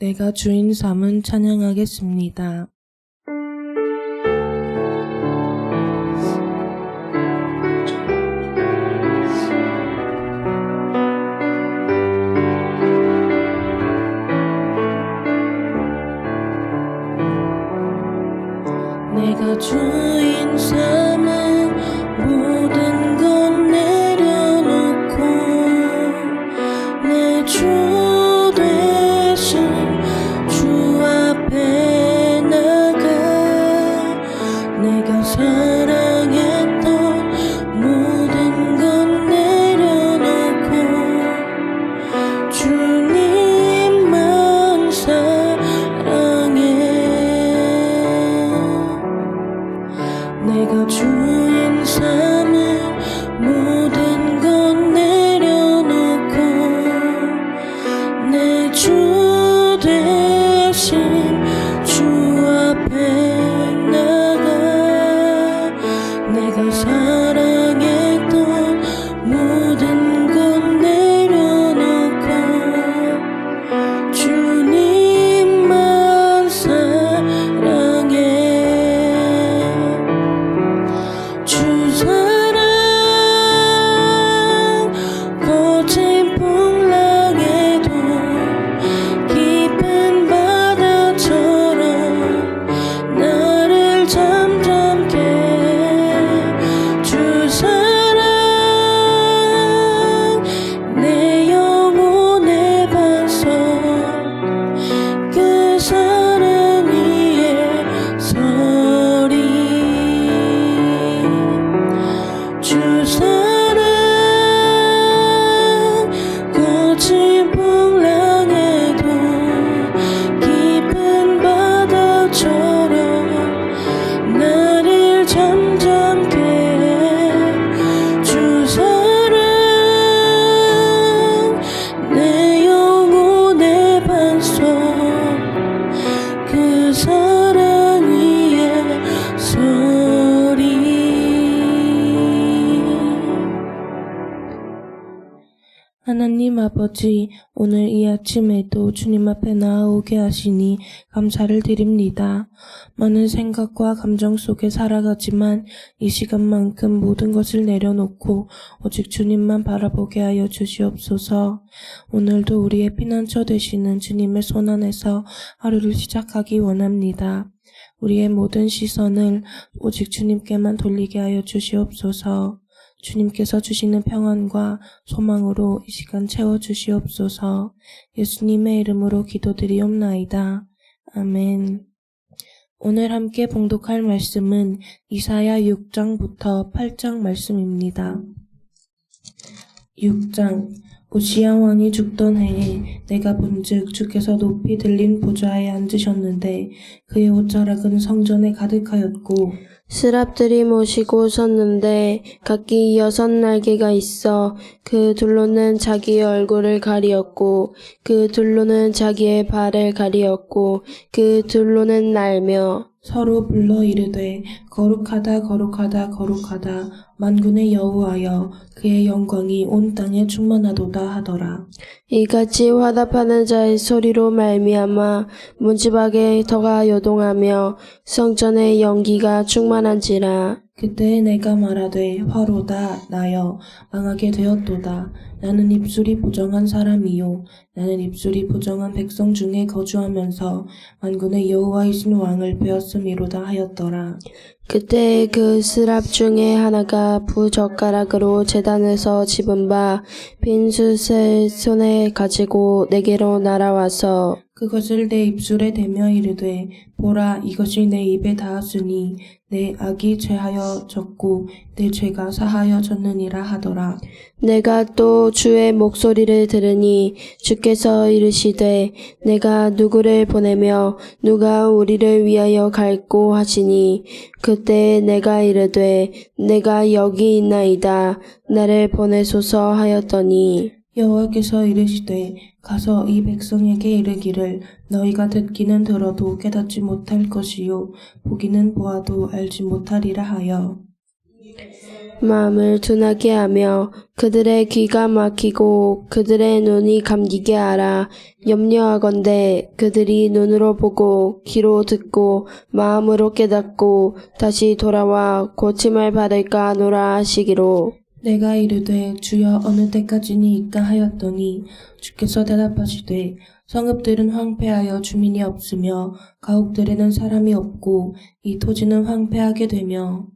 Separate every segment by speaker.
Speaker 1: 내가 주인 삼은 찬양하겠습니다. 내가 주인 삼은 모든 아버지, 오늘 이 아침에도 주님 앞에 나아오게 하시니 감사를 드립니다. 많은 생각과 감정 속에 살아가지만 이 시간만큼 모든 것을 내려놓고 오직 주님만 바라보게 하여 주시옵소서. 오늘도 우리의 피난처 되시는 주님의 손 안에서 하루를 시작하기 원합니다. 우리의 모든 시선을 오직 주님께만 돌리게 하여 주시옵소서. 주님께서 주시는 평안과 소망으로 이 시간 채워 주시옵소서 예수님의 이름으로 기도드리옵나이다. 아멘. 오늘 함께 봉독할 말씀은 이사야 6장부터 8장 말씀입니다. 6장 우시야 왕이 죽던 해에 내가 본즉 주께서 높이 들린 보좌에 앉으셨는데 그의 옷자락은 성전에 가득하였고
Speaker 2: 스랍들이 모시고 섰는데 각기 여섯 날개가 있어 그 둘로는 자기의 얼굴을 가리었고 그 둘로는 자기의 발을 가리었고 그 둘로는 날며
Speaker 1: 서로 불러 이르되 거룩하다 거룩하다 거룩하다 만군의 여호와여 그의 영광이 온 땅에 충만하도다 하더라.
Speaker 2: 이같이 화답하는 자의 소리로 말미암아 문지박에 터가 요동하며 성전의 연기가 충만한지라
Speaker 1: 그때 내가 말하되 화로다 나여 망하게 되었도다. 나는 입술이 부정한 사람이요. 나는 입술이 부정한 백성 중에 거주하면서 만군의 여호와이신 왕을 베었음이로다 하였더라.
Speaker 2: 그때 그 스랍 중에 하나가 부젓가락으로 재단에서 집은 바 빈 숯을 손에 가지고 내게로 날아와서
Speaker 1: 그것을 내 입술에 대며 이르되 보라 이것이 내 입에 닿았으니 내 악이 죄하여 졌고 내 죄가 사하여 졌느니라 하더라.
Speaker 2: 내가 또 주의 목소리를 들으니 주께서 이르시되 내가 누구를 보내며 누가 우리를 위하여 갈고 하시니? 그때 내가 이르되 내가 여기 있나이다. 나를 보내소서 하였더니.
Speaker 1: 여호와께서 이르시되 가서 이 백성에게 이르기를 너희가 듣기는 들어도 깨닫지 못할 것이요 보기는 보아도 알지 못하리라 하여.
Speaker 2: 마음을 둔하게 하며 그들의 귀가 막히고 그들의 눈이 감기게 하라. 염려하건대 그들이 눈으로 보고 귀로 듣고 마음으로 깨닫고 다시 돌아와 고침을 받을까 하노라 하시기로
Speaker 1: 내가 이르되 주여 어느 때까지니이까 하였더니 주께서 대답하시되 성읍들은 황폐하여 주민이 없으며 가옥들에는 사람이 없고 이 토지는 황폐하게 되며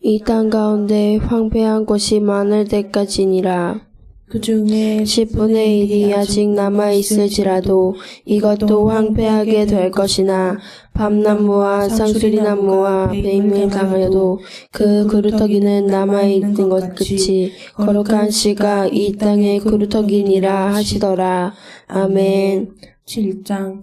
Speaker 2: 이 땅 가운데 황폐한 곳이 많을 때까지니라
Speaker 1: 그 중에
Speaker 2: 10분의 1이 아직 남아 있을지라도 이것도 황폐하게 될 것이나 밤나무와 쌍수리나무와 배임을 강하여도 그 그루터기는 남아 있는 것 끝이 거룩한 씨가 이 땅의 그루터기니라 하시더라. 아멘.
Speaker 1: 7장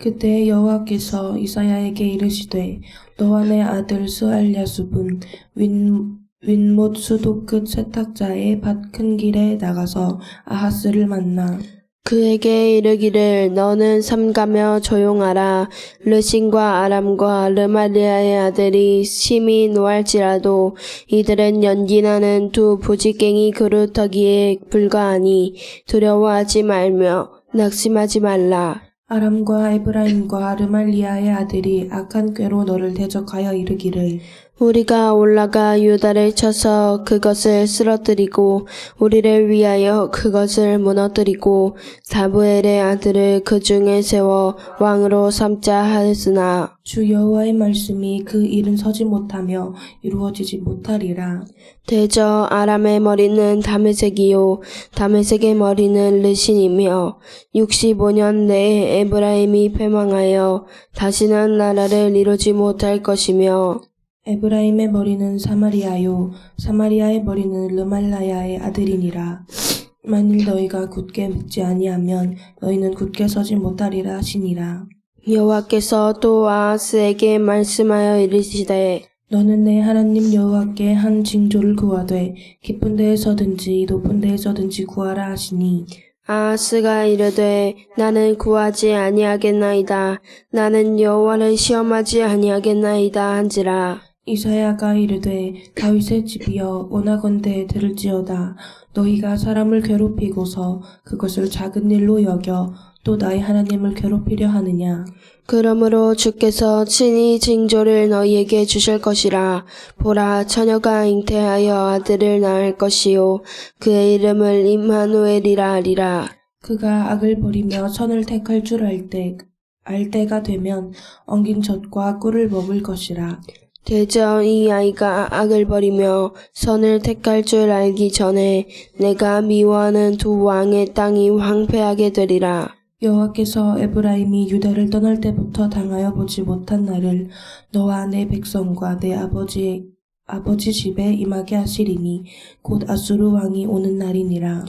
Speaker 1: 그때 여호와께서 이사야에게 이르시되 너와 내 아들 스알야숲은 윈 윈못 수도 끝 세탁자의 밭 큰 길에 나가서 아하스를 만나.
Speaker 2: 그에게 이르기를 너는 삼가며 조용하라. 르신과 아람과 르마리아의 아들이 심히 노할지라도 이들은 연기나는 두 부지깽이 그루터기에 불과하니 두려워하지 말며 낙심하지 말라
Speaker 1: 아람과 에브라임과 르말리아의 아들이 악한 꾀로 너를 대적하여 이르기를
Speaker 2: 우리가 올라가 유다를 쳐서 그것을 쓰러뜨리고 우리를 위하여 그것을 무너뜨리고 다부엘의 아들을 그 중에 세워 왕으로 삼자 하였으나
Speaker 1: 주 여호와의 말씀이 그 일은 서지 못하며 이루어지지 못하리라.
Speaker 2: 대저 아람의 머리는 다메색이요 다메색의 머리는 르신이며 65년 내에 에브라임이 패망하여 다시는 나라를 이루지 못할 것이며
Speaker 1: 에브라임의 머리는 사마리아요. 사마리아의 머리는 르말라야의 아들이니라. 만일 너희가 굳게 묻지 아니하면 너희는 굳게 서지 못하리라 하시니라.
Speaker 2: 여호와께서 또 아하스에게 말씀하여 이르시되
Speaker 1: 너는 내 하나님 여호와께 한 징조를 구하되 깊은 데에서든지 높은 데에서든지 구하라 하시니.
Speaker 2: 아하스가 이르되 나는 구하지 아니하겠나이다. 나는 여호와를 시험하지 아니하겠나이다 한지라
Speaker 1: 이사야가 이르되 다윗의 집이여 원하건대 들을지어다. 너희가 사람을 괴롭히고서 그것을 작은 일로 여겨 또 나의 하나님을 괴롭히려 하느냐?
Speaker 2: 그러므로 주께서 친히 징조를 너희에게 주실 것이라. 보라 처녀가 잉태하여 아들을 낳을 것이요. 그의 이름을 임마누엘이라 하리라.
Speaker 1: 그가 악을 버리며 선을 택할 줄 알 때, 알 때가 되면 엉긴 젖과 꿀을 먹을 것이라.
Speaker 2: 대저 이 아이가 악을 버리며 선을 택할 줄 알기 전에 내가 미워하는 두 왕의 땅이 황폐하게 되리라.
Speaker 1: 여호와께서 에브라임이 유다를 떠날 때부터 당하여 보지 못한 날을 너와 내 백성과 내 아버지의 아버지 집에 임하게 하시리니 곧 아수르 왕이 오는 날이니라.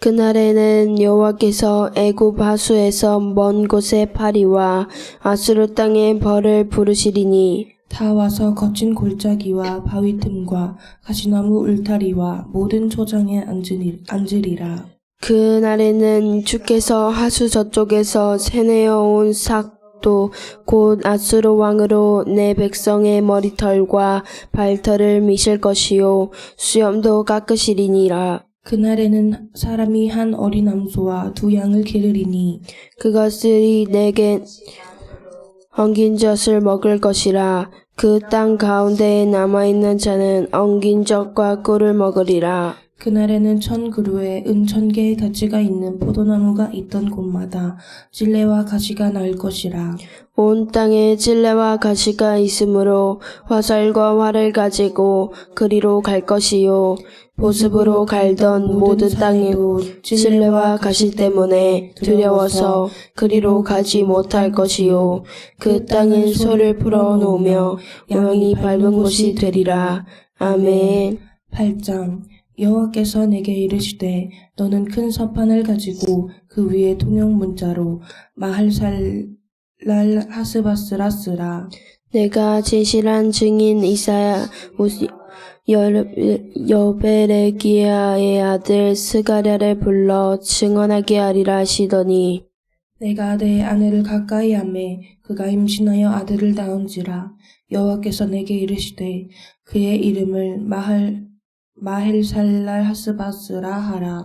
Speaker 2: 그날에는 여호와께서 애굽 하수에서 먼 곳에 파리와 아수르 땅에 벌을 부르시리니
Speaker 1: 다 와서 거친 골짜기와 바위 틈과 가시나무 울타리와 모든 초장에 앉으리, 앉으리라.
Speaker 2: 그날에는 주께서 하수 저쪽에서 세내어 온 삭도 곧 아수르 왕으로 내 백성의 머리털과 발털을 미실 것이요 수염도 깎으시리니라.
Speaker 1: 그날에는 사람이 한 어린 암소와 두 양을 기르리니
Speaker 2: 그것들이 내게 엉긴 젖을 먹을 것이라. 그 땅 가운데에 남아있는 자는 엉긴 젖과 꿀을 먹으리라.
Speaker 1: 그날에는 천 그루에 은 천 개의 가지가 있는 포도나무가 있던 곳마다 찔레와 가시가 날 것이라.
Speaker 2: 온 땅에 찔레와 가시가 있으므로 화살과 활을 가지고 그리로 갈 것이요. 보습으로 갈던 모든 땅에도 찔레와 가시 때문에 두려워서 그리로 가지 못할 것이요. 그 땅은 소를 풀어 놓으며 양이 밟은 곳이 되리라. 아멘.
Speaker 1: 8장 여호와께서 내게 이르시되 너는 큰 서판을 가지고 그 위에 통용 문자로 마할살 랄 하스바스라 쓰라.
Speaker 2: 내가 진실한 증인 이사야 우스- 여- 여베레기야의 아들 스가랴를 불러 증언하게 하리라 하시더니
Speaker 1: 내가 내 아내를 가까이 하매 그가 임신하여 아들을 낳은지라 여호와께서 내게 이르시되 그의 이름을 마할 마헬살랄 하스바스라 하라.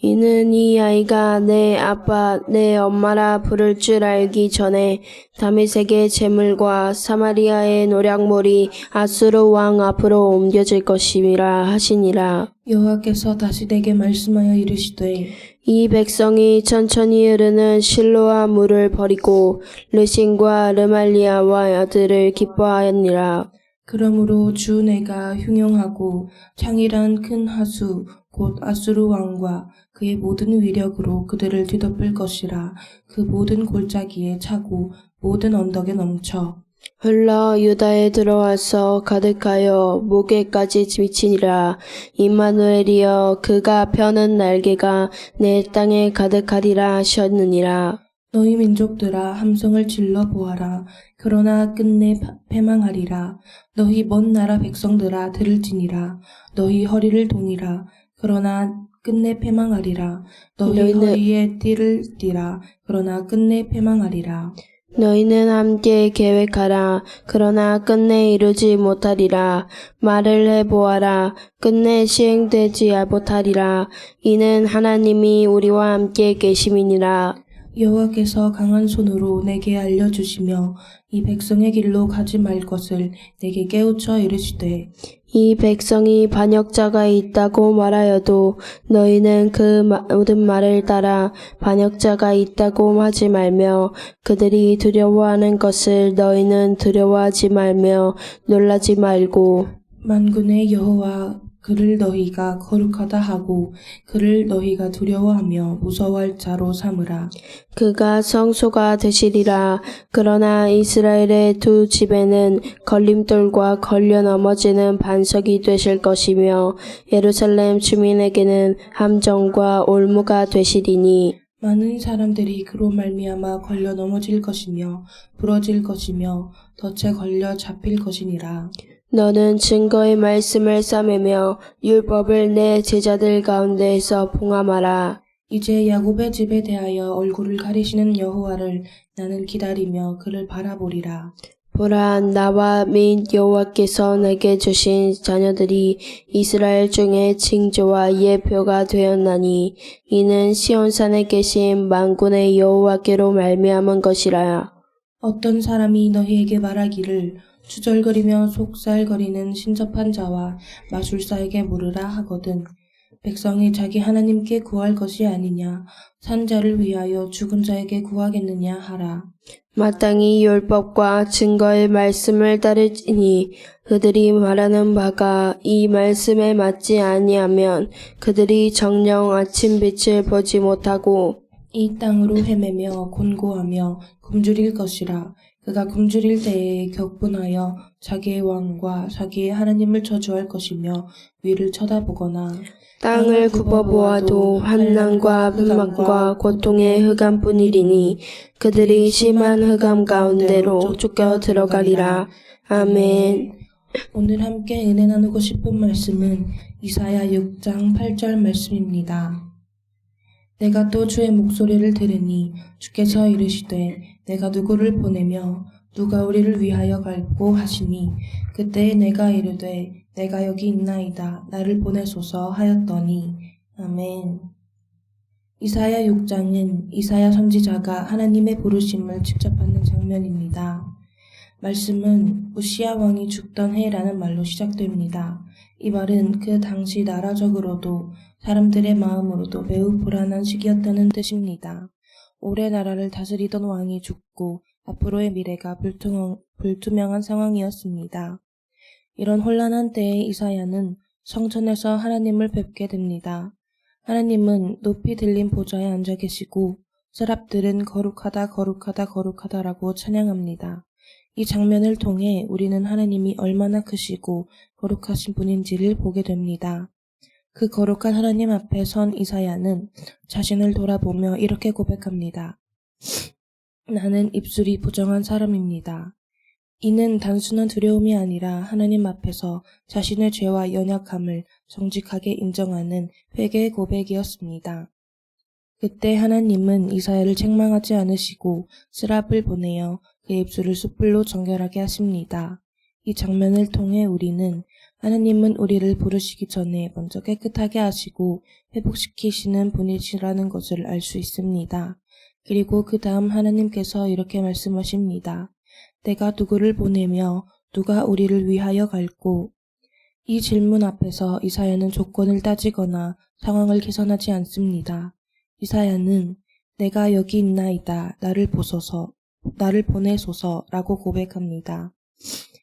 Speaker 2: 이는 이 아이가 내 아빠 내 엄마라 부를 줄 알기 전에 다메섹의 재물과 사마리아의 노략물이 아수르 왕 앞으로 옮겨질 것임이라 하시니라
Speaker 1: 여호와께서 다시 내게 말씀하여 이르시되
Speaker 2: 이 백성이 천천히 흐르는 실로와 물을 버리고 르신과 르말리아와 아들을 기뻐하였니라.
Speaker 1: 그러므로 주 내가 흉용하고 창이란 큰 하수 곧 아수르 왕과 그의 모든 위력으로 그들을 뒤덮을 것이라 그 모든 골짜기에 차고 모든 언덕에 넘쳐
Speaker 2: 흘러 유다에 들어와서 가득하여 목에까지 미치니라. 임마누엘이여 그가 펴는 날개가 내 땅에 가득하리라 하셨느니라.
Speaker 1: 너희 민족들아 함성을 질러 보아라 그러나 끝내 파- 패망하리라 너희 먼 나라 백성들아 들을지니라 너희 허리를 동이라 그러나 끝내 패망하리라 너희
Speaker 2: 너희는-
Speaker 1: 허리에 띠를 띠라 그러나 끝내 패망하리라
Speaker 2: 너희는 함께 계획하라. 그러나 끝내 이루지 못하리라. 말을 해보아라. 끝내 시행되지 못하리라. 이는 하나님이 우리와 함께 계심이니라.
Speaker 1: 여호와께서 강한 손으로 내게 알려주시며 이 백성의 길로 가지 말 것을 내게 깨우쳐 이르시되
Speaker 2: 이 백성이 반역자가 있다고 말하여도 너희는 그 마- 모든 말을 따라 반역자가 있다고 하지 말며 그들이 두려워하는 것을 너희는 두려워하지 말며 놀라지 말고.
Speaker 1: 만군의 여호와 그를 너희가 거룩하다 하고 그를 너희가 두려워하며 무서워할 자로 삼으라.
Speaker 2: 그가 성소가 되시리라. 그러나 이스라엘의 두 집에는 걸림돌과 걸려 넘어지는 반석이 되실 것이며 예루살렘 주민에게는 함정과 올무가 되시리니.
Speaker 1: 많은 사람들이 그로 말미암아 걸려 넘어질 것이며 부러질 것이며 덫에 걸려 잡힐 것이니라
Speaker 2: 너는 증거의 말씀을 싸매며 율법을 내 제자들 가운데에서 봉함하라.
Speaker 1: 이제 야곱의 집에 대하여 얼굴을 가리시는 여호와를 나는 기다리며 그를 바라보리라
Speaker 2: 보라 나와 및 여호와께서 내게 주신 자녀들이 이스라엘 중에 징조와 예표가 되었나니 이는 시온산에 계신 만군의 여호와께로 말미암은 것이라
Speaker 1: 어떤 사람이 너희에게 말하기를 주절거리며 속살거리는 신접한 자와 마술사에게 물으라 하거든. 백성이 자기 하나님께 구할 것이 아니냐. 산자를 위하여 죽은 자에게 구하겠느냐 하라.
Speaker 2: 마땅히 율법과 증거의 말씀을 따르니 그들이 말하는 바가 이 말씀에 맞지 아니하면 그들이 정령 아침 빛을 보지 못하고
Speaker 1: 이 땅으로 헤매며 곤고하며 굶주릴 것이라 그가 굶주릴 때에 격분하여 자기의 왕과 자기의 하나님을 저주할 것이며 위를 쳐다보거나
Speaker 2: 땅을 굽어보아도 환난과 불망과 고통의 흑암뿐이리니 그들이 심한 흑암 가운데로 쫓겨 들어가리라. 아멘.
Speaker 1: 오늘 함께 은혜 나누고 싶은 말씀은 이사야 6장 8절 말씀입니다. 내가 또 주의 목소리를 들으니 주께서 이르시되 내가 누구를 보내며 누가 우리를 위하여 갈고 하시니 그때에 내가 이르되 내가 여기 있나이다 나를 보내소서 하였더니 아멘. 이사야 6장은 이사야 선지자가 하나님의 부르심을 직접 받는 장면입니다. 말씀은 우시아 왕이 죽던 해라는 말로 시작됩니다. 이 말은 그 당시 나라적으로도 사람들의 마음으로도 매우 불안한 시기였다는 뜻입니다. 오래 나라를 다스리던 왕이 죽고 앞으로의 미래가 불투명, 불투명한 상황이었습니다. 이런 혼란한 때에 이사야는 성전에서 하나님을 뵙게 됩니다. 하나님은 높이 들린 보좌에 앉아 계시고 서랍들은 거룩하다 거룩하다 거룩하다라고 찬양합니다. 이 장면을 통해 우리는 하나님이 얼마나 크시고 거룩하신 분인지를 보게 됩니다. 그 거룩한 하나님 앞에 선 이사야는 자신을 돌아보며 이렇게 고백합니다. 나는 입술이 부정한 사람입니다. 이는 단순한 두려움이 아니라 하나님 앞에서 자신의 죄와 연약함을 정직하게 인정하는 회개의 고백이었습니다. 그때 하나님은 이사야를 책망하지 않으시고 스랍을 보내어 그 입술을 숯불로 정결하게 하십니다. 이 장면을 통해 우리는 하나님은 우리를 부르시기 전에 먼저 깨끗하게 하시고 회복시키시는 분이시라는 것을 알 수 있습니다. 그리고 그 다음 하나님께서 이렇게 말씀하십니다. 내가 누구를 보내며 누가 우리를 위하여 갈고 이 질문 앞에서 이사야는 조건을 따지거나 상황을 개선하지 않습니다. 이사야는 내가 여기 있나이다. 나를 보소서. 나를 보내소서라고 고백합니다.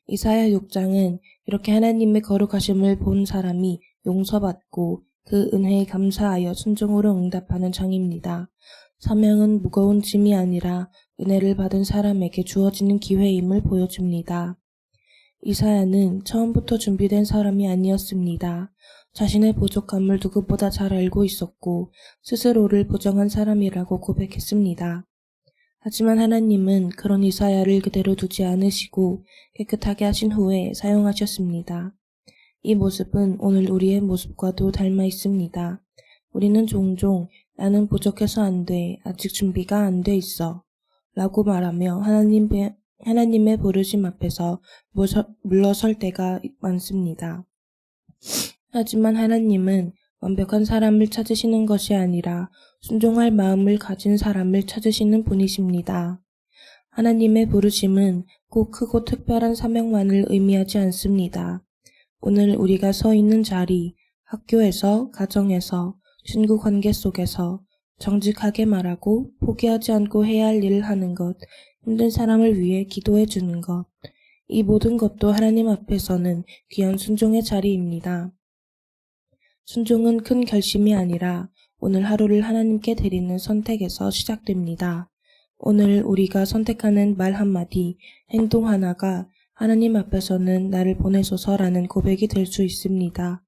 Speaker 1: 이사야 6장은 이렇게 하나님의 거룩하심을 본 사람이 용서받고 그 은혜에 감사하여 순종으로 응답하는 장입니다. 사명은 무거운 짐이 아니라 은혜를 받은 사람에게 주어지는 기회임을 보여줍니다. 이사야는 처음부터 준비된 사람이 아니었습니다. 자신의 부족함을 누구보다 잘 알고 있었고 스스로를 부정한 사람이라고 고백했습니다. 하지만 하나님은 그런 이사야를 그대로 두지 않으시고 깨끗하게 하신 후에 사용하셨습니다. 이 모습은 오늘 우리의 모습과도 닮아 있습니다. 우리는 종종 나는 부족해서 안 돼, 아직 준비가 안 돼 있어 라고 말하며 하나님의, 하나님의 부르심 앞에서 물러설 때가 많습니다. 하지만 하나님은 완벽한 사람을 찾으시는 것이 아니라 순종할 마음을 가진 사람을 찾으시는 분이십니다. 하나님의 부르심은 꼭 크고 특별한 사명만을 의미하지 않습니다. 오늘 우리가 서 있는 자리, 학교에서, 가정에서, 친구 관계 속에서 정직하게 말하고 포기하지 않고 해야 할 일을 하는 것, 힘든 사람을 위해 기도해 주는 것, 이 모든 것도 하나님 앞에서는 귀한 순종의 자리입니다. 순종은 큰 결심이 아니라 오늘 하루를 하나님께 드리는 선택에서 시작됩니다. 오늘 우리가 선택하는 말 한마디, 행동 하나가 하나님 앞에서는 나를 보내소서라는 고백이 될 수 있습니다.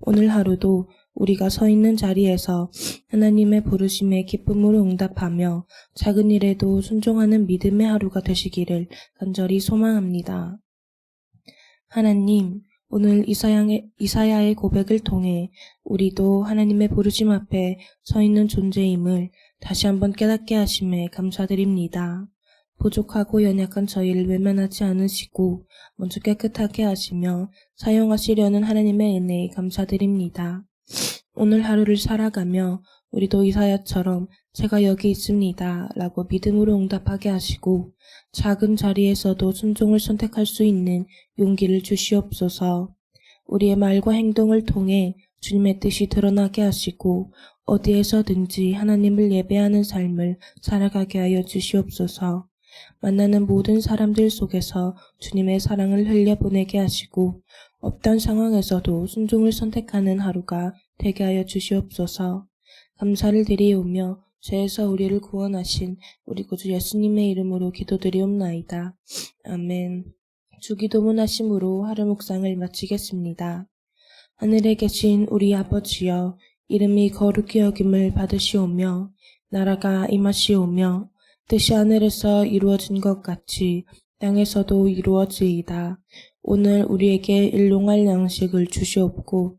Speaker 1: 오늘 하루도 우리가 서 있는 자리에서 하나님의 부르심에 기쁨으로 응답하며 작은 일에도 순종하는 믿음의 하루가 되시기를 간절히 소망합니다. 하나님, 오늘 이사야의, 이사야의 고백을 통해 우리도 하나님의 부르심 앞에 서 있는 존재임을 다시 한번 깨닫게 하심에 감사드립니다. 부족하고 연약한 저희를 외면하지 않으시고 먼저 깨끗하게 하시며 사용하시려는 하나님의 은혜에 감사드립니다. 오늘 하루를 살아가며 우리도 이사야처럼 제가 여기 있습니다. 라고 믿음으로 응답하게 하시고 작은 자리에서도 순종을 선택할 수 있는 용기를 주시옵소서. 우리의 말과 행동을 통해 주님의 뜻이 드러나게 하시고 어디에서든지 하나님을 예배하는 삶을 살아가게 하여 주시옵소서. 만나는 모든 사람들 속에서 주님의 사랑을 흘려보내게 하시고 어떤 상황에서도 순종을 선택하는 하루가 되게 하여 주시옵소서. 감사를 드리오며 죄에서 우리를 구원하신 우리 구주 예수님의 이름으로 기도드리옵나이다. 아멘. 주기도문 하심으로 하루 묵상을 마치겠습니다. 하늘에 계신 우리 아버지여 이름이 거룩히 여김을 받으시오며 나라가 임하시오며 뜻이 하늘에서 이루어진 것 같이 땅에서도 이루어지이다. 오늘 우리에게 일용할 양식을 주시옵고